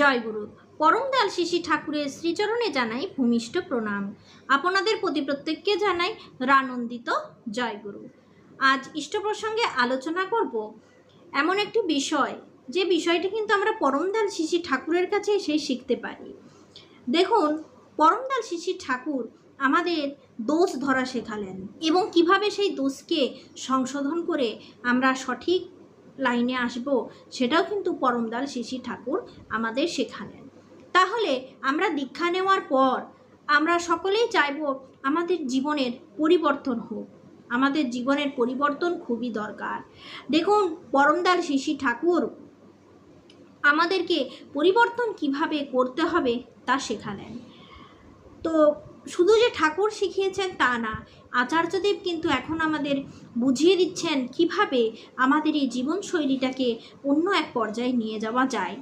জয়গুরু পরমদাল শিশি ঠাকুরের শ্রীচরণে জানাই ভূমিষ্ঠ প্রণাম। আপনাদের প্রতি প্রত্যেককে জানাই রানন্দিত জয়গুরু আজ ইষ্ট প্রসঙ্গে আলোচনা করব এমন একটি বিষয়, যে বিষয়টি কিন্তু আমরা পরমদাল শিশি ঠাকুরের কাছে এসে শিখতে পারি। দেখুন পরমদাল শিশি ঠাকুর আমাদের দোষ ধরা শেখালেন এবং কীভাবে সেই দোষকে সংশোধন করে আমরা সঠিক লাইনে আসব, সেটাও কিন্তু পরমদাল শিশি ঠাকুর আমাদের শেখালেন। তাহলে আমরা দীক্ষা নেওয়ার পর আমরা সকলেই চাইব আমাদের জীবনের পরিবর্তন হোক। আমাদের জীবনের পরিবর্তন খুবই দরকার। দেখুন পরমদাল শিশি ঠাকুর আমাদেরকে পরিবর্তন কীভাবে করতে হবে তা শেখালেন। তো শুধু যে ঠাকুর শিখিয়েছেন তা না, আচার্যদেব কিন্তু এখন আমাদের বুঝিয়ে দিচ্ছেন কীভাবে আমাদের এই জীবনশৈলীটাকে অন্য এক পর্যায়ে নিয়ে যাওয়া যায়।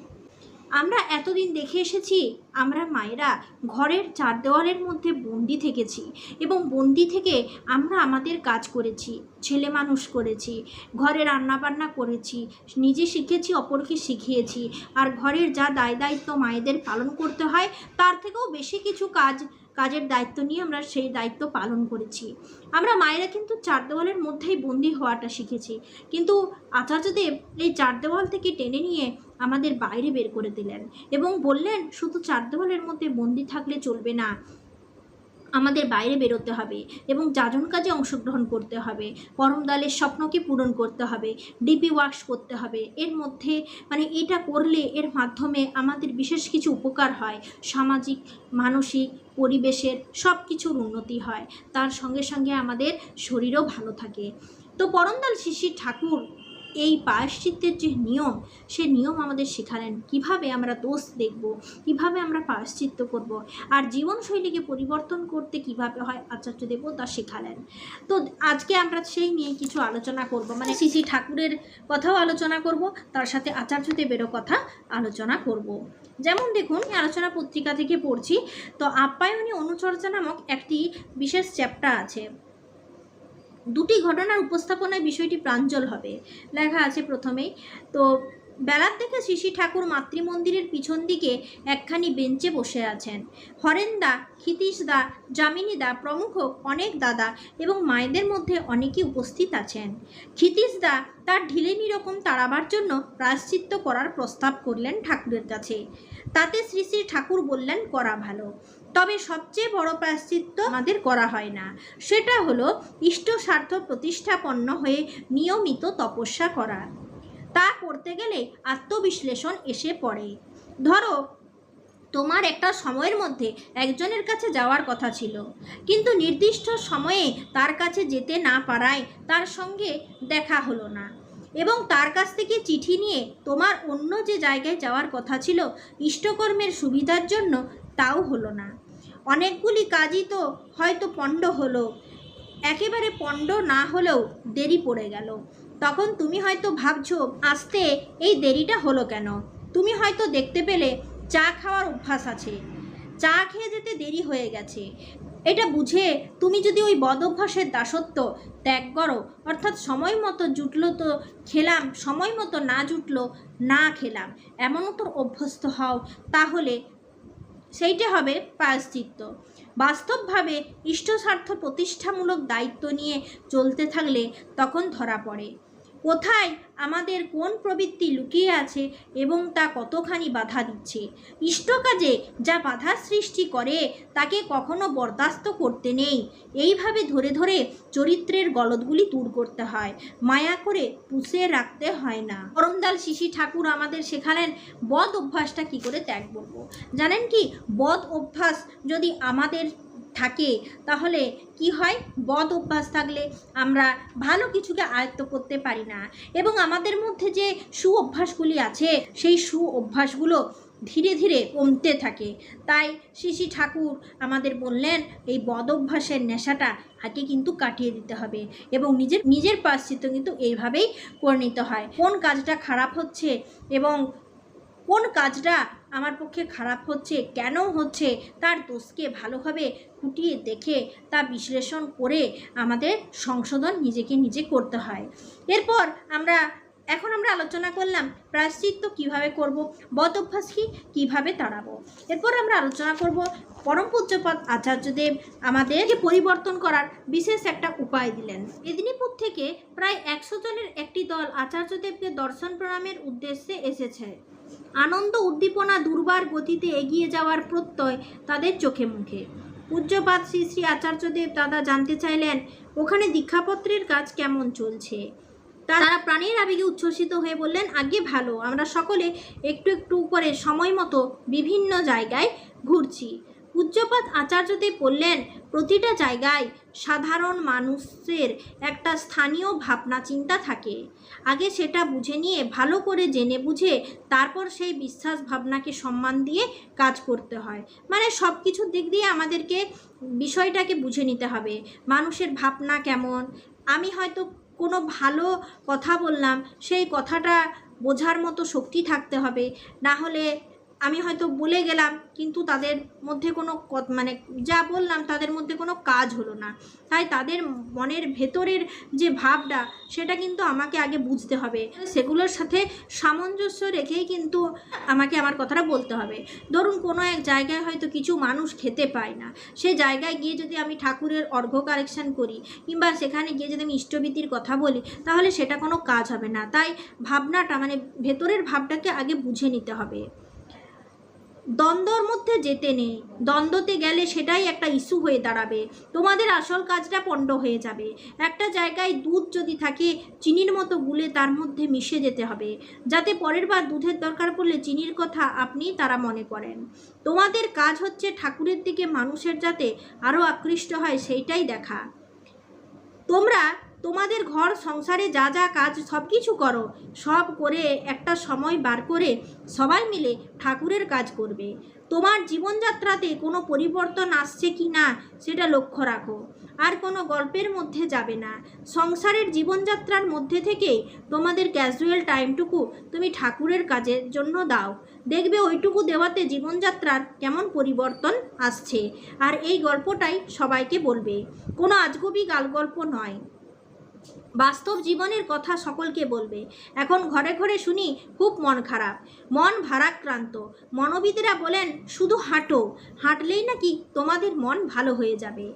আমরা এতদিন দেখে এসেছি, আমরা মায়েরা ঘরের চার দেওয়ালের মধ্যে বন্দি থেকেছি এবং বন্দি থেকে আমরা আমাদের কাজ করেছি, ছেলে মানুষ করেছি, ঘরে রান্নাবান্না করেছি, নিজে শিখেছি, অপরকে শিখিয়েছি, আর ঘরের যা দায় দায়িত্ব মায়েদের পালন করতে হয়, তার থেকেও বেশি কিছু কাজ কাজের দায়িত্ব নিয়ে আমরা সেই দায়িত্ব পালন করেছি। আমরা মায়েরা কিন্তু চার দেওয়ালের মধ্যেই বন্দি হওয়াটা শিখেছি। কিন্তু আচার্যদেব এই চার দেওয়াল থেকে টেনে নিয়ে আমাদের বাইরে বের করে দিলেন এবং বললেন, শুধু চার দেওয়ালের মধ্যে বন্দি থাকলে চলবে না। আমাদের বাইরে বেরোতে হবে এবং যাজন কাজে অংশগ্রহণ করতে হবে। পরম দলের স্বপ্নকে পূরণ করতে হবে ডিপি ওয়ার্কস করতে হবে। এর মধ্যে মানে এটা করলে এর মাধ্যমে আমাদের বিশেষ কিছু উপকার হয়। সামাজিক, মানসিক, পরিবেশের সব কিছুর উন্নতি হয়। তার সঙ্গে সঙ্গে আমাদের শরীরও ভালো থাকে। তো পরমদাল শিশির ঠাকুর এই পায়শ্চিত্তের যে নিয়ম, সে নিয়ম আমাদের শেখালেন। কীভাবে আমরা দোষ দেখব? কীভাবে আমরা পায়শ্চিত্ত করব? আর জীবনশৈলীকে পরিবর্তন করতে কীভাবে হয় আচার্যদেবও তা শেখালেন। তো আজকে আমরা সেই নিয়ে কিছু আলোচনা করব। মানে শ্রী শ্রী ঠাকুরের কথাও আলোচনা করব, তার সাথে আচার্যদেবেরও কথা আলোচনা করব। যেমন দেখুন আলোচনা পত্রিকা থেকে পড়ছি, তো আপ্যায়নী অনুচর্যা নামক একটি বিশেষ চ্যাপ্টার আছে। দুটি ঘটনার উপস্থাপনায় বিষয়টি প্রাঞ্জল হবে। লেখা আছে প্রথমেই, তো বেলার থেকে শিশি ঠাকুর মাতৃমন্দিরের পিছন দিকে একখানি বেঞ্চে বসে আছেন। হরেন্দা ক্ষিতীশদা যামিনীদা প্রমুখ অনেক দাদা এবং মায়েদের মধ্যে অনেকেই উপস্থিত আছেন। ক্ষিতীশদা তার ঢিলেমি রকম তাড়াবার জন্য প্রায়শ্চিত্ত করার প্রস্তাব করলেন ঠাকুরের কাছে। তাতে শ্রী শ্রী ঠাকুর বললেন, করা ভালো। তবে সবচেয়ে বড় প্রায়শ্চিত্ত আমাদের করা হয় না। সেটা হলো ইষ্ট স্বার্থ প্রতিষ্ঠাপন্ন হয়ে নিয়মিত তপস্যা করা। তা করতে গেলে আত্মবিশ্লেষণ এসে পড়ে। ধরো, তোমার একটা সময়ের মধ্যে একজনের কাছে যাওয়ার কথা ছিল, কিন্তু নির্দিষ্ট সময়ে তার কাছে যেতে না পারায় তার সঙ্গে দেখা হলো না এবং তার কাছ থেকে চিঠি নিয়ে তোমার অন্য যে জায়গায় যাওয়ার কথা ছিল, ইষ্টকর্মের সুবিধার জন্য তাও হলো না। অনেকগুলি কাজই তো হয়তো পণ্ড হলো। একেবারে পণ্ড না হলেও দেরি পড়ে গেল। তখন তুমি হয়তো ভাবছ, আসতে, এই দেরিটা হলো কেন? তুমি হয়তো দেখতে পেলে চা খাওয়ার অভ্যাস আছে। চা খেয়ে যেতে দেরি হয়ে গেছে। এটা বুঝে তুমি যদি ওই বদ অভ্যাসের দাসত্ব ত্যাগ করো, অর্থাৎ সময় মতো জুটলো তো খেলাম, সময় মতো না জুটলো না খেলাম, এমনও তো অভ্যস্ত হও, তাহলে সেইটা হবে প্রায়শ্চিত্ত। বাস্তবভাবে ইষ্টস্বার্থ প্রতিষ্ঠামূলক দায়িত্ব নিয়ে চলতে থাকলে তখন ধরা পড়ে। কোথায়? আমাদের কোন প্রবৃত্তি লুকিয়ে আছে এবং তা কতখানি বাধা দিচ্ছে? ইষ্টকাজে যা বাধা সৃষ্টি করে, তাকে কখনো বরদাস্ত করতে নেই। এইভাবে ধরে ধরে চরিত্রের গলদগুলি দূর করতে হয়। মায়া করে পুষে রাখতে হয় না। করমদাল শিশি ঠাকুর আমাদের শেখালেন বদ অভ্যাসটা কি করে ত্যাগ করব। জানেন কি? বদ অভ্যাস যদি আমাদের থাকে, তাহলে কি হয়? বদ অভ্যাস থাকলে আমরা ভালো কিছুকে আয়ত্ত করতে পারি না। এবং আমাদের মধ্যে যে সু অভ্যাসগুলি আছে, সেই সু অভ্যাসগুলো ধীরে ধীরে কমতে থাকে। তাই শিশি ঠাকুর আমাদের বললেন, এই বদ অভ্যাসের নেশাটা আগে কিন্তু কাটিয়ে দিতে হবে এবং নিজের নিজের পাশ্চিত্য কিন্তু এইভাবেই করে নিতে হয়। কোন কাজটা খারাপ হচ্ছে এবং কোন কাজটা আমার পক্ষে খারাপ হচ্ছে, কেন হচ্ছে, তার দোষকে ভালোভাবে খুঁটিয়ে দেখে, তা বিশ্লেষণ করে আমাদের সংশোধন নিজেকে নিজে করতে হয়। এরপর আমরা, এখন আমরা আলোচনা করলাম প্রায়শ্চিত্ত কীভাবে করব বদ অভ্যাস কি কীভাবে তাড়াবো। এরপর আমরা আলোচনা করব পরম পূজ্যপাত আচার্যদেব আমাদেরকে পরিবর্তন করার বিশেষ একটা উপায় দিলেন। মেদিনীপুর থেকে প্রায় একশো জনের একটি দল আচার্যদেবকে দর্শন প্রণামের উদ্দেশ্যে এসেছে। আনন্দ উদ্দীপনা দুর্বার গতিতে এগিয়ে যাওয়ার প্রত্যয় তাদের চোখে মুখে। পূজ্যপাত শ্রী শ্রী আচার্যদেব দাদা জানতে চাইলেন, ওখানে দীক্ষাপত্রের কাজ কেমন চলছে? তারা প্রাণীর আবেগে উচ্ছ্বসিত হয়ে বললেন আগে ভালো, আমরা সকলে একটু একটু করে সময় মতো বিভিন্ন জায়গায় ঘুরছি। পূজ্যপাত আচার্য আচার্যদেব বললেন, প্রতিটা জায়গায় সাধারণ মানুষের একটা স্থানীয় ভাবনা, চিন্তা থাকে। আগে সেটা বুঝে নিয়ে, ভালো করে জেনে বুঝে, তারপর সেই বিশ্বাস ভাবনাকে সম্মান দিয়ে কাজ করতে হয়। মানে সব কিছুর দিক দিয়ে আমাদেরকে বিষয়টাকে বুঝে নিতে হবে, মানুষের ভাবনা কেমন। আমি হয়তো কোনো ভালো কথা বললাম, সেই কথাটা বোঝার মতো শক্তি থাকতে হবে। না হলে আমি হয়তো বলে গেলাম, কিন্তু তাদের মধ্যে কোনো মানে যা বললাম তাদের মধ্যে কোনো কাজ হলো না। তাই তাদের মনের ভেতরের যে ভাবটা, সেটা কিন্তু আমাকে আগে বুঝতে হবে। সেগুলোর সাথে সামঞ্জস্য রেখেই কিন্তু আমাকে আমার কথাটা বলতে হবে। ধরুন কোনো এক জায়গায় হয়তো কিছু মানুষ খেতে পায় না। সে জায়গায় গিয়ে যদি আমি ঠাকুরের অর্ঘ্য কালেকশন করি, কিংবা সেখানে গিয়ে যদি আমি ইষ্টভীতির কথা বলি, তাহলে সেটা কোনো কাজ হবে না। তাই ভাবনাটা মানে ভেতরের ভাবটাকে আগে বুঝে নিতে হবে। দ্বন্দ্বর মধ্যে যেতে নেই। দ্বন্দ্বতে গেলে সেটাই একটা ইস্যু হয়ে দাঁড়াবে। তোমাদের আসল কাজটা পণ্ড হয়ে যাবে। একটা জায়গায় দুধ যদি থাকে, চিনির মতো গুলে তার মধ্যে মিশে যেতে হবে। যাতে পরের বার দুধের দরকার পড়লে চিনির কথা আপনি তারা মনে করেন। তোমাদের কাজ হচ্ছে ঠাকুরের দিকে মানুষের যাতে আরও আকৃষ্ট হয়, সেইটাই দেখা। তোমরা তোমাদের ঘর, সংসারে যা যা কাজ সব কিছু করো। সব করে একটা সময় বার করে সবাই মিলে ঠাকুরের কাজ করবে। তোমার জীবনযাত্রাতে কোনো পরিবর্তন আসছে কি না, সেটা লক্ষ্য রাখো। আর কোনো গল্পের মধ্যে যাবে না। সংসারের জীবনযাত্রার মধ্যে থেকে তোমাদের ক্যাজুয়াল টাইমটুকু তুমি ঠাকুরের কাজের জন্য দাও। দেখবে ওইটুকু দেওয়াতে জীবনযাত্রার কেমন পরিবর্তন আসছে। আর এই গল্পটাই সবাইকে বলবে। কোনো আজগুবি গাল গল্প নয়। বাস্তব জীবনের কথা সকলকে বলবে। এখন ঘরে ঘরে শুনি, খুব মন খারাপ। মন ভারাক্রান্ত। মনোবিদেরা বলেন, শুধু হাঁটো। হাঁটলেই নাকি তোমাদের মন ভালো হয়ে যাবে।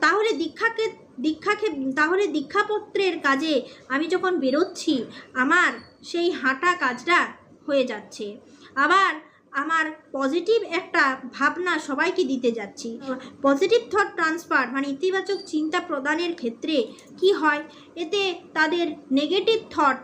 তাহলে দীক্ষাকে দীক্ষাকে, তাহলে দীক্ষাপত্রের কাজে আমি যখন বেরোচ্ছি, আমার সেই হাঁটা কাজটা হয়ে যাচ্ছে। আবার আমার পজিটিভ একটা ভাবনা সবাইকে দিতে যাচ্ছি। পজিটিভ থট ট্রান্সফার মানে ইতিবাচক চিন্তা প্রদানের ক্ষেত্রে কি হয়? এতে তাদের নেগেটিভ থট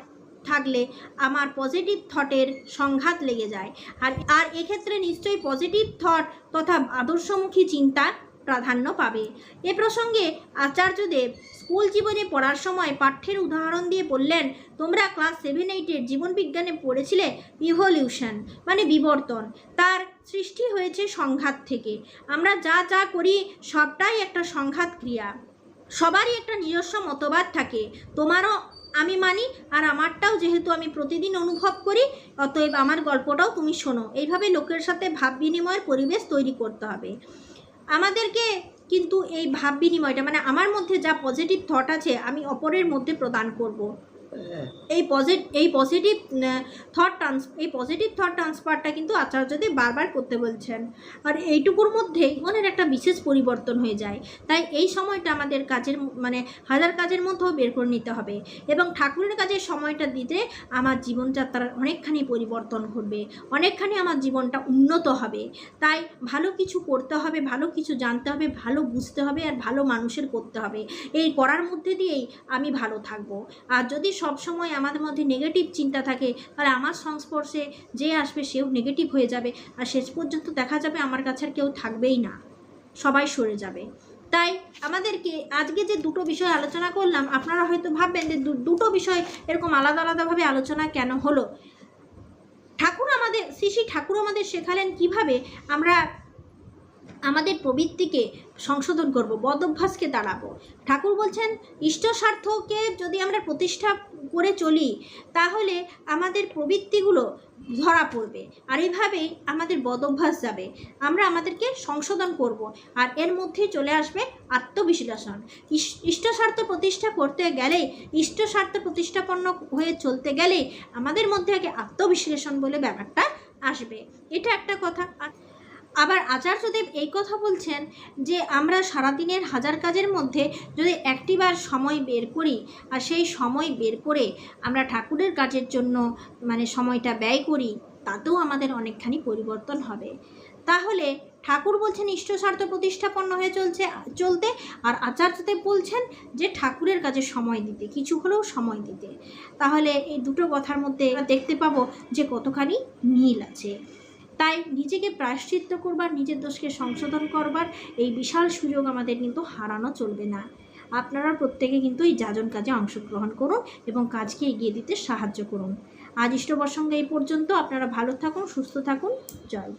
থাকলে আমার পজিটিভ থটের সংঘাত লেগে যায়। আর আর এক্ষেত্রে নিশ্চয়ই পজিটিভ থট তথা আদর্শমুখী চিন্তা প্রাধান্য পাবে। এ প্রসঙ্গে আচার্যদেব স্কুল জীবনে পড়ার সময় পাঠ্যের উদাহরণ দিয়ে বললেন, তোমরা ক্লাস সেভেন এইটের জীবনবিজ্ঞানে পড়েছিলে ইভলিউশন মানে বিবর্তন। তার সৃষ্টি হয়েছে সংঘাত থেকে। আমরা যা যা করি, সবটাই একটা সংঘাত ক্রিয়া। সবারই একটা নিজস্ব মতবাদ থাকে। তোমারও আমি মানি, আর আমারটাও যেহেতু আমি প্রতিদিন অনুভব করি, অতএব আমার গল্পটাও তুমি শোনো। এইভাবে লোকের সাথে ভাব বিনিময়ের পরিবেশ তৈরি করতে হবে। আমাদেরকে কিন্তু এই ভাব বিনিময়টা মানে আমার মধ্যে যা পজিটিভ থট আছে, আমি অপরের মধ্যে প্রদান করব। এই পজিটিভ এই পজিটিভ থট ট্রান্স এই পজিটিভ থট ট্রান্সফারটা কিন্তু আচার্যদেব বারবার করতে বলছেন। আর এইটুকুর মধ্যে মনের একটা বিশেষ পরিবর্তন হয়ে যায়। তাই এই সময়টা আমাদের কাজের মানে হাজার কাজের মধ্যেও বের করে নিতে হবে। এবং ঠাকুরের কাজের সময়টা দিতে আমার জীবনযাত্রার অনেকখানি পরিবর্তন ঘটবে। অনেকখানি আমার জীবনটা উন্নত হবে। তাই ভালো কিছু করতে হবে, ভালো কিছু জানতে হবে, ভালো বুঝতে হবে, আর ভালো মানুষের করতে হবে। এই করার মধ্যে দিয়েই আমি ভালো থাকব। আর যদি সব সময় আমাদের মধ্যে নেগেটিভ চিন্তা থাকে তাহলে আমার সংস্পর্শে যে আসবে সেও নেগেটিভ হয়ে যাবে। আর শেষ পর্যন্ত দেখা যাবে আমার কাছে আর কেউ থাকবেই না। সবাই সরে যাবে। তাই আমাদেরকে আজকে যে দুটো বিষয় আলোচনা করলাম, আপনারা হয়তো ভাববেন যে দুটো বিষয় এরকম আলাদা আলাদাভাবে আলোচনা কেন হলো? ঠাকুর আমাদের শ্রী শ্রী ঠাকুর আমাদের শেখালেন কীভাবে আমরা আমাদের প্রবৃত্তিকে সংশোধন করব বদ অভ্যাসকে দাঁড়াবো ঠাকুর বলছেন, ইষ্ট স্বার্থকে যদি আমরা প্রতিষ্ঠা করে চলি, তাহলে আমাদের প্রবৃত্তিগুলো ধরা পড়বে। আর এইভাবেই আমাদের বদ অভ্যাস যাবে। আমরা আমাদেরকে সংশোধন করব। আর এর মধ্যে চলে আসবে আত্মবিশ্লেষণ। ইষ্ট স্বার্থ প্রতিষ্ঠা করতে গেলেই, ইষ্ট স্বার্থ প্রতিষ্ঠাপন্ন হয়ে চলতে গেলেই আমাদের মধ্যে আগে আত্মবিশ্লেষণ বলে ব্যাপারটা আসবে। এটা একটা কথা। আবার আচার্যদেব এই কথা বলছেন যে আমরা সারাদিনের হাজার কাজের মধ্যে যদি একটিবার সময় বের করি আর সেই সময় বের করে আমরা ঠাকুরের কাজের জন্য মানে সময়টা ব্যয় করি, তাতেও আমাদের অনেকখানি পরিবর্তন হবে। তাহলে ঠাকুর বলছেন ইষ্ট স্বার্থ প্রতিষ্ঠাপন্ন হয়ে চলছে, চলতে আর আচার্যদেব বলছেন যে ঠাকুরের কাজে সময় দিতে, কিছু হলেও সময় দিতে। তাহলে এই দুটো কথার মধ্যে দেখতে পাবো যে কতখানি মিল আছে। তাই নিজেকে প্রায়শ্চিত্ত করবার, নিজের দোষকে সংশোধন করবার এই বিশাল সুযোগ আমাদের কিন্তু হারানো চলবে না। আপনারা প্রত্যেকে কিন্তু এই যাজন কাজে অংশগ্রহণ করুন এবং কাজকে এগিয়ে দিতে সাহায্য করুন। আজ ইষ্ট প্রসঙ্গে এই পর্যন্ত। আপনারা ভালো থাকুন, সুস্থ থাকুন। জয়।